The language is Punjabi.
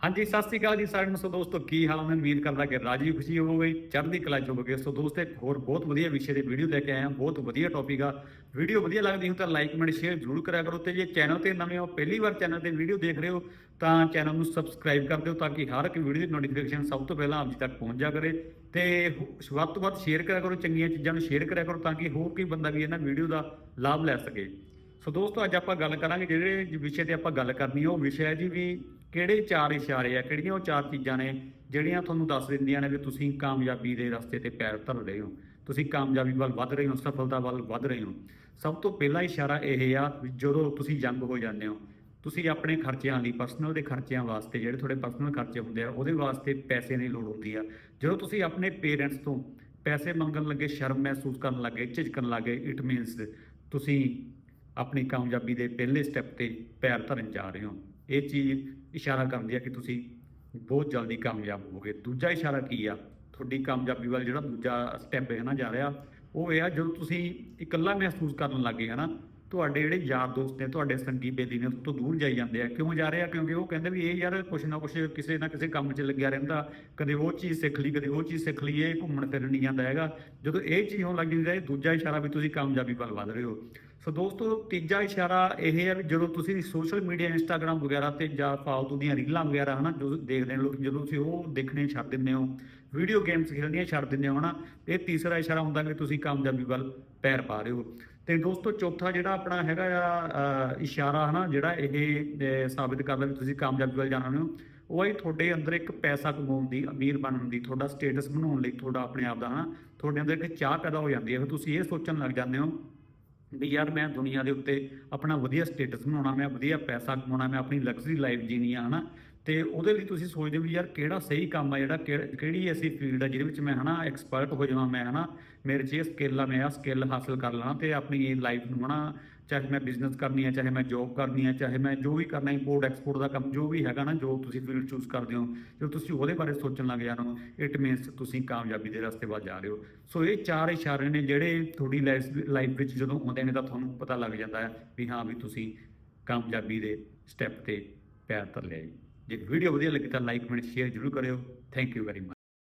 ਹਾਂਜੀ, ਸਤਿ ਸ੍ਰੀ ਅਕਾਲ ਜੀ ਸਾਰਿਆਂ ਨੂੰ। ਸੋ ਦੋਸਤੋ, ਕੀ ਹਾਲ ਮੈਂ ਉਮੀਦ ਕਰਦਾ ਕਿ ਰਾਜੀ ਖੁਸ਼ੀ ਹੋਵੋਗੇ, ਚੜ੍ਹਦੀ ਕਲਾ ਚ ਹੋਵੋਗੇ। ਸੋ ਦੋਸਤ, ਇੱਕ ਹੋਰ ਬਹੁਤ ਵਧੀਆ ਵਿਸ਼ੇ ਦੀ ਵੀਡੀਓ ਲੈ ਕੇ ਆਇਆ ਬਹੁਤ ਵਧੀਆ ਟੌਪਿਕ ਆ। ਵੀਡੀਓ ਵਧੀਆ ਲੱਗਦੀ ਹੋ ਤਾਂ ਲਾਈਕ ਕਮੈਂਟ ਸ਼ੇਅਰ ਜ਼ਰੂਰ ਕਰਿਆ ਕਰੋ ਤੇ ਜੇ ਚੈਨਲ ਤੇ ਨਵੇਂ ਹੋ, ਪਹਿਲੀ ਵਾਰ ਚੈਨਲ ਤੇ ਵੀਡੀਓ ਦੇਖ ਰਹੇ ਹੋ, ਤਾਂ ਚੈਨਲ ਨੂੰ ਸਬਸਕ੍ਰਾਈਬ ਕਰ ਦਿਓ ਤਾਂ ਕਿ ਹਰ ਇੱਕ ਵੀਡੀਓ ਦੀ ਨੋਟੀਫਿਕੇਸ਼ਨ ਸਭ ਤੋਂ ਪਹਿਲਾਂ ਆਪ ਜੀ ਤੱਕ ਪਹੁੰਚ ਜਾ ਕਰੇ। ਤੇ ਵੱਧ ਤੋਂ ਵੱਧ ਸ਼ੇਅਰ ਕਰਿਆ ਕਰੋ, ਚੰਗੀਆਂ ਚੀਜ਼ਾਂ ਨੂੰ ਸ਼ੇਅਰ ਕਰਿਆ ਕਰੋ ਤਾਂ ਕਿ ਹੋਰ ਕੋਈ ਬੰਦਾ ਵੀ ਇਹਨਾਂ ਵੀਡੀਓ ਦਾ ਲਾਭ ਲੈ ਸਕੇ। ਸੋ ਦੋਸਤੋ, ਅੱਜ ਆਪਾਂ ਗੱਲ ਕਰਾਂਗੇ, ਜਿਹੜੇ ਵਿਸ਼ੇ ਤੇ ਆਪਾਂ ਗੱਲ ਕਰਨੀ ਹੈ ਉਹ ਵਿਸ਼ਾ ਹੈ ਜੀ ਵੀ ਕਿਹੜੇ ਚਾਰ ਇਸ਼ਾਰੇ ਆ, ਕਿਹੜੀਆਂ ਉਹ ਚਾਰ ਚੀਜ਼ਾਂ ਨੇ ਜਿਹੜੀਆਂ ਤੁਹਾਨੂੰ ਦੱਸ ਦਿੰਦੀਆਂ ਨੇ ਵੀ ਤੁਸੀਂ ਕਾਮਯਾਬੀ ਦੇ ਰਸਤੇ ਤੇ ਪੈਰ ਧਰ ਰਹੇ ਹੋ। ਤੁਸੀਂ ਕਾਮਯਾਬੀ ਵੱਲ ਵੱਧ ਰਹੇ ਹੋ, ਸਫਲਤਾ ਵੱਲ ਵੱਧ ਰਹੇ ਹੋ। ਸਭ ਤੋਂ ਪਹਿਲਾ ਇਸ਼ਾਰਾ ਇਹ ਆ ਵੀ ਜਦੋਂ ਤੁਸੀਂ ਜੰਗ ਹੋ ਜਾਂਦੇ ਹੋ, ਤੁਸੀਂ ਆਪਣੇ ਖਰਚਿਆਂ ਲਈ ਪਰਸਨਲ ਦੇ ਖਰਚਿਆਂ ਵਾਸਤੇ ਜਿਹੜੇ ਤੁਹਾਡੇ ਪਰਸਨਲ ਖਰਚੇ ਹੁੰਦੇ ਆ, ਉਹਦੇ ਵਾਸਤੇ ਪੈਸੇ ਦੀ ਲੋੜ ਹੁੰਦੀ ਆ। ਜਦੋਂ ਤੁਸੀਂ ਆਪਣੇ ਪੇਰੈਂਟਸ ਤੋਂ ਪੈਸੇ ਮੰਗਣ ਲੱਗੇ, ਸ਼ਰਮ ਮਹਿਸੂਸ ਕਰਨ ਲੱਗੇ, ਝਿਜਕਣ ਲੱਗੇ ਇਟ ਮੀਨਸ ਤੁਸੀਂ ਆਪਣੀ ਕਾਮਯਾਬੀ ਦੇ ਪਹਿਲੇ ਸਟੈਪ ਤੇ ਪੈਰ ਧਰਨ ਜਾ ਰਹੇ ਹੋ। ਇਹ ਚੀਜ਼ ਇਸ਼ਾਰਾ ਕਰਦੀ ਹੈ ਕਿ ਤੁਸੀਂ ਬਹੁਤ ਜਲਦੀ ਕਾਮਯਾਬ ਹੋਵੋਗੇ। ਦੂਜਾ ਇਸ਼ਾਰਾ ਕੀ ਆ? ਤੁਹਾਡੀ ਕਾਮਯਾਬੀ ਵੱਲ ਜਿਹੜਾ ਦੂਜਾ ਸਟੈਪ ਹੈ ਨਾ ਜਾ ਰਿਹਾ, ਉਹ ਇਹ ਆ ਜਦੋਂ ਤੁਸੀਂ ਇਕੱਲਾ ਮਹਿਸੂਸ ਕਰਨ ਲੱਗੇ ਨਾ, ਤੁਹਾਡੇ ਜਿਹੜੇ ਯਾਰ ਦੋਸਤ ਨੇ, ਤੁਹਾਡੇ ਸੰਗੀ ਬੇਦੀ ਨੇ ਤੋਂ ਦੂਰ ਜਾਈ ਜਾਂਦੇ ਆ। ਕਿਉਂ ਜਾ ਰਹੇ ਆ? ਕਿਉਂਕਿ ਉਹ ਕਹਿੰਦੇ ਵੀ ਇਹ ਯਾਰ ਕੁਛ ਨਾ ਕੁਛ ਕਿਸੇ ਨਾ ਕਿਸੇ ਕੰਮ 'ਚ ਲੱਗਿਆ ਰਹਿੰਦਾ। ਕਦੇ ਉਹ ਚੀਜ਼ ਸਿੱਖ ਲਈ, ਕਦੇ ਉਹ ਚੀਜ਼ ਸਿੱਖ ਲਈ ਇਹ ਘੁੰਮਣ ਫਿਰਨ ਨਹੀਂ ਜਾਂਦਾ ਹੈਗਾ। ਜਦੋਂ ਇਹ ਚੀਜ਼ ਹੋਣ ਲੱਗ ਜਾਂਦੀ ਹੈ ਦੂਜਾ ਇਸ਼ਾਰਾ ਵੀ ਤੁਸੀਂ ਕਾਮਯਾਬੀ ਵੱਲ ਵਧ ਰਹੇ ਹੋ। ਸੋ ਦੋਸਤੋ ਤੀਜਾ ਇਸ਼ਾਰਾ ਇਹ ਹੈ ਵੀ ਜਦੋਂ ਤੁਸੀਂ ਸੋਸ਼ਲ ਮੀਡੀਆ ਇੰਸਟਾਗ੍ਰam ਵਗੈਰਾ ਤੇ ਜਾਂ ਫਾਲਤੂ ਦੀਆਂ ਰੀਲਾਂ ਵਗੈਰਾ ਹਨਾ ਜੋ ਦੇਖਦੇ ਨੇ ਲੋਕ ਜਦੋਂ ਤੁਸੀਂ ਉਹ ਦੇਖਣੇ ਛੱਡ ਦਿੰਦੇ ਹੋ ਵੀਡੀਓ ਗੇਮਸ ਖੇਡਣੀਆਂ ਛੱਡ ਦਿੰਦੇ ਹੋ ਹਨਾ ਇਹ ਤੀਸਰਾ ਇਸ਼ਾਰਾ ਹੁੰਦਾ ਕਿ ਤੁਸੀਂ ਕਾਮਯਾਬੀ ਵੱਲ ਪੈਰ ਪਾ ਰਹੇ ਹੋ। ਤੇ ਦੋਸਤੋ ਚੌਥਾ ਜਿਹੜਾ ਆਪਣਾ ਹੈਗਾ ਆ ਅ, ਇਸ਼ਾਰਾ ਹਨਾ ਜਿਹੜਾ ਇਹ ਸਾਬਿਤ ਕਰਦਾ ਵੀ ਤੁਸੀਂ ਕਾਮਯਾਬੀ ਵੱਲ ਜਾਣਾ ਹੋ ਉਹ ਹੈ ਤੁਹਾਡੇ ਅੰਦਰ ਇੱਕ ਪੈਸਾ ਕਮਾਉਣ ਦੀ ਅਮੀਰ ਬਣਨ ਦੀ ਤੁਹਾਡਾ ਸਟੇਟਸ ਬਣਾਉਣ ਲਈ ਤੁਹਾਡਾ ਆਪਣੇ ਆਪ ਦਾ ਹਨਾ ਤੁਹਾਡੇ ਅੰਦਰ ਇੱਕ ਚਾਹ ਪੈਦਾ ਹੋ ਜਾਂਦੀ ਹੈ। ਫਿਰ ਤੁਸੀਂ ਇਹ ਸੋਚਣ ਲੱਗ ਜਾਂਦੇ ਹੋ ਵੀ ਯਾਰ ਮੈਂ ਦੁਨੀਆ ਦੇ ਉੱਤੇ ਆਪਣਾ ਵਧੀਆ ਸਟੇਟਸ ਬਣਾਉਣਾ, ਮੈਂ ਵਧੀਆ ਪੈਸਾ ਕਮਾਉਣਾ, ਮੈਂ ਆਪਣੀ ਲਗਜ਼ਰੀ ਲਾਈਫ ਜੀਣੀ ਆ, ਹਨਾ? ਤੇ ਉਹਦੇ ਲਈ ਤੁਸੀਂ ਸੋਚਦੇ ਹੋ ਵੀ ਯਾਰ ਕਿਹੜਾ ਸਹੀ ਕੰਮ ਆ ਜਿਹੜਾ ਕਿਹੜ- ਕਿਹੜੀ ਐਸੀ ਫੀਲਡ ਆ ਜਿਹਦੇ ਵਿੱਚ ਮੈਂ ਹਨਾ ਐਕਸਪਰਟ ਹੋ ਜਾਵਾਂ ਮੈਂ ਹਨਾ, ਮੇਰੇ 'ਚ ਇਹ ਸਕਿੱਲ ਆ, ਮੈਂ ਆ ਸਕਿੱਲ ਹਾਸਲ ਕਰ ਲਾਂ ਤੇ ਆਪਣੀ ਲਾਈਫ ਨੂੰ ਹਨਾ ਚਾਹੇ ਮੈਂ ਬਿਜ਼ਨਸ ਕਰਨੀ ਹੈ ਚਾਹੇ ਮੈਂ ਜੌਬ ਕਰਨੀ ਆ, ਚਾਹੇ ਮੈਂ ਜੋ ਵੀ ਕਰਨਾ ਇੰਪੋਰਟ ਐਕਸਪੋਰਟ ਦਾ ਕੰਮ ਜੋ ਵੀ ਹੈਗਾ ਨਾ, ਜੋ ਤੁਸੀਂ ਫੀਲਡ ਚੂਜ਼ ਕਰਦੇ ਹੋ, ਜਦੋਂ ਤੁਸੀਂ ਉਹਦੇ ਬਾਰੇ ਸੋਚਣ ਲੱਗ ਜਾਣੋ ਇਟ ਮੀਨਸ ਤੁਸੀਂ ਕਾਮਯਾਬੀ ਦੇ ਰਸਤੇ ਵੱਲ ਜਾ ਰਹੇ ਹੋ। ਸੋ ਇਹ ਚਾਰ ਇਸ਼ਾਰੇ ਨੇ ਜਿਹੜੇ ਤੁਹਾਡੀ ਲਾਈਫ ਵਿੱਚ ਜਦੋਂ ਆਉਂਦੇ ਨੇ ਤਾਂ ਤੁਹਾਨੂੰ ਪਤਾ ਲੱਗ ਜਾਂਦਾ ਹੈ ਵੀ ਹਾਂ ਵੀ ਤੁਸੀਂ ਕਾਮਯਾਬੀ ਦੇ ਸਟੈਪ ਤੇ ਪੈਰ ਧਰ ਲਿਆ ਜੀ। ਜੇ ਵੀਡੀਓ ਵਧੀਆ ਲੱਗੀ ਤਾਂ ਲਾਈਕ ਕਮੈਂਟ ਸ਼ੇਅਰ ਜ਼ਰੂਰ ਕਰਿਓ। Thank you very much